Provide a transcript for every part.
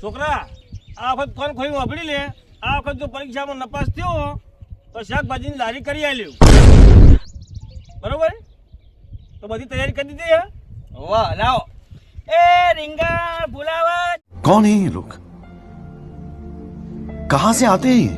છોકરા આ વખત ફોન ખોઈ વાપરી લે. આ વખત જો પરીક્ષામાં નપાસ થયો તો શાકભાજીની લારી કરી આલ્યું. બરોબર? તો બધી તૈયારી કરી દીધી વાહ લાવો. એ રીંગા ભૂલાવા કોણ હે લોક? કહાં સે આતે હે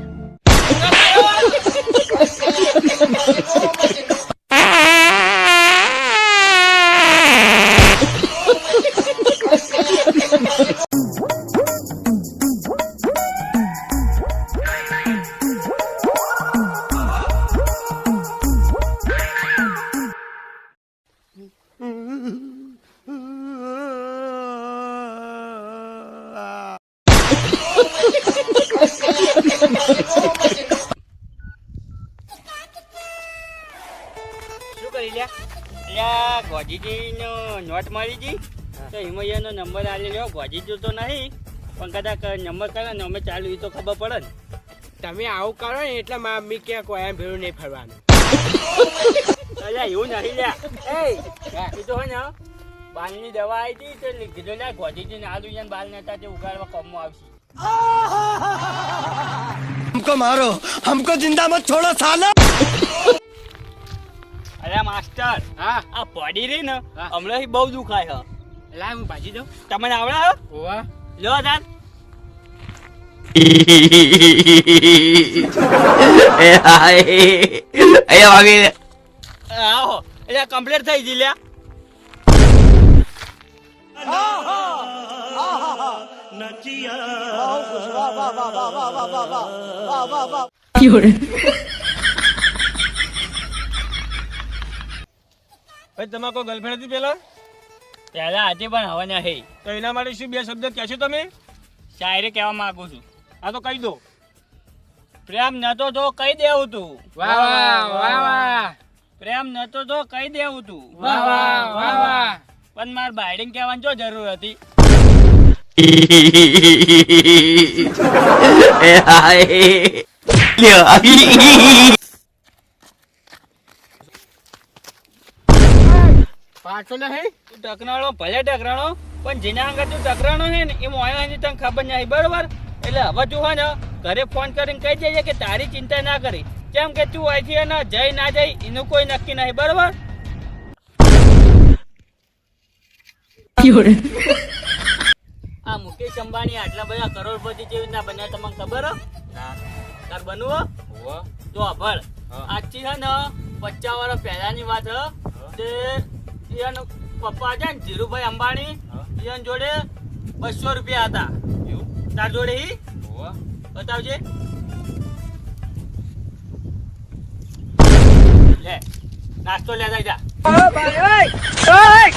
શું કરી લ્યા? લ્યા ગોજીજી નોટ મળી જી તો હિમૈયાનો નંબર આલી લ્યો. ગોજીજી તો નહીં પણ કદાચ નંબર કરે ને અમે ચાલુ એ તો ખબર પડે ને. તમે આવું કરો ને એટલે મમ્મી ક્યાં કોઈ ભેળું નહીં ફરવાનું. અલ્યા એવું નહીં લ્યા. એ એ તો હોય ને બાલની દવા આવી હતી તો કીધું ને ગોજીજી ને આલુ બાલ નેતા તે ઉગાડવા કોમમાં આવશે. हमको मारो हमको जिंदा मत छोड़ो साला અરે માસ્ટર હા આ પડી રહી ને હા. હમણાં બહુ દુખાય હ લાવ હું ભાજી દઉં તમને આવડે હે? ઓવા લ્યો તાર આવો એટલે કમ્પ્લીટ થઈ ગઈ લ્યા ભાઈ તમારે કોઈ ગર્લફ્રેન્ડ હતી પેલા પહેલા આજે પણ હવે નહીં તો એના માટે શું બે શબ્દ કહેશો તમે? શાયરી કહેવા માંગુ છું. આ તો કહી દો. પ્રેમ નતો તો કહી દેવું તું. વાહ વાહ વાહ વાહ. પ્રેમ નતો તો કહી દેવું તું. વાહ વાહ વાહ વાહ. પણ મારે બાયડિંગ કહેવાની જો જરૂર હતી. પાછો પણ જેના આગળ તું ટકરાણો ને એ મોયાની તને ખબર નહીં, બરોબર? એટલે હવે તું હોય ને, ઘરે ફોન કરીને કહી દેજે કે તારી ચિંતા ના કરી. કેમ કે તું અહીંથી એને જઈ ના જઈ, એનું કોઈ નક્કી નહીં, બરોબર? મુકેશ અંબાણી આટલા બધા કરોડપતિ જેવી રીતના બન્યા તમને ખબર હે? તાર બનવું હે? તો અભળ આજથી છે ને પચાસ વર્ષ પહેલાની વાત તે ઈયન પપ્પા છે ને ધીરુભાઈ અંબાણી એન જોડે બસો રૂપિયા હતા. તાર જોડે ઈ? બતાવજે. લે નાસ્તો લેતા જા. ઓ ભાઈ ઓય ઓય.